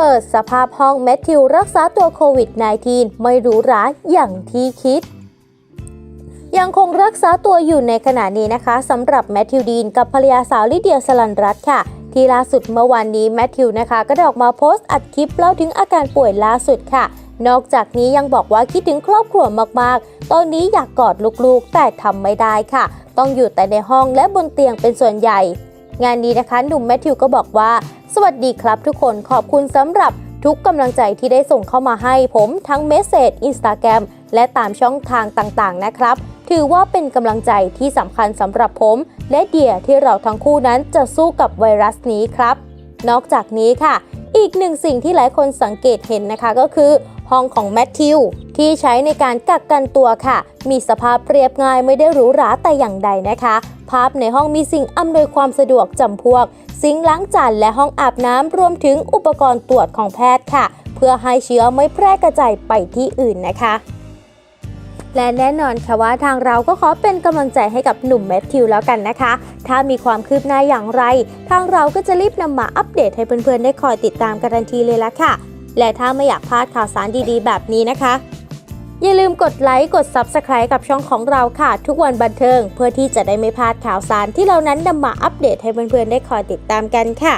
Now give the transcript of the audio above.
ปิดสภาพห้องแมทธิวรักษาตัวโควิด -19 ไม่หรูหราอย่างที่คิด ยังคงรักษาตัวอยู่ในขณะนี้นะคะสำหรับแมทธิวดีนกับภรรยาสาวลิเดียสลันรัตค่ะ ที่ล่าสุดเมื่อวานนี้แมทธิวนะคะ ก็ได้ออกมาโพสต์อัดคลิปเล่าถึงอาการป่วยล่าสุดค่ะ นอกจากนี้ยังบอกว่าคิดถึงครอบครัวมากๆ ตอนนี้อยากกอดลูกๆ แต่ทำไม่ได้ค่ะ ต้องอยู่แต่ในห้องและบนเตียงเป็นส่วนใหญ่ งานนี้นะคะหนุ่มแมทธิวก็บอกว่า สวัสดีครับทุกคนขอบคุณสำหรับทุกกำลังใจที่ได้ส่งเข้ามาให้ผมทั้งเมสเซจอินสตาแกรมและตามช่องทางต่างๆนะครับ ถือว่าเป็นกำลังใจที่สำคัญสำหรับผม และเดียที่เราทั้งคู่นั้นจะสู้กับไวรัสนี้ครับ นอกจากนี้ค่ะ อีกหนึ่งสิ่งที่หลายคนสังเกตเห็นนะคะก็คือ ห้องของแมทธิวที่ใช้ในการกักกันตัวค่ะ มีสภาพเรียบง่ายไม่ได้หรูหราแต่อย่างใดนะคะ ภาพในห้องมีสิ่งอำนวยความสะดวกจำพวก ซิงล้างจานและห้องอาบน้ำรวมถึงอุปกรณ์ตรวจของแพทย์ค่ะ เพื่อให้เชื้อไม่แพร่กระจายไปที่อื่นนะคะ และแน่นอนค่ะว่าทางเราก็ขอเป็นกำลังใจให้กับหนุ่มแมทธิวแล้วกันนะคะ ถ้ามีความคืบหน้าอย่างไร ทางเราก็จะรีบนำมาอัปเดตให้เพื่อนๆได้คอยติดตามกันทันทีเลยละค่ะ และถ้าไม่อยากพลาดข่าวสารดีๆ แบบนี้นะคะอย่าลืมกดไลค์ กด Subscribe กับช่องของเราค่ะ ทุกวันบันเทิง เพื่อที่จะได้ไม่พลาดข่าวสารที่เรานั้นนำมาอัปเดตให้เพื่อนๆได้คอยติดตามกันค่ะ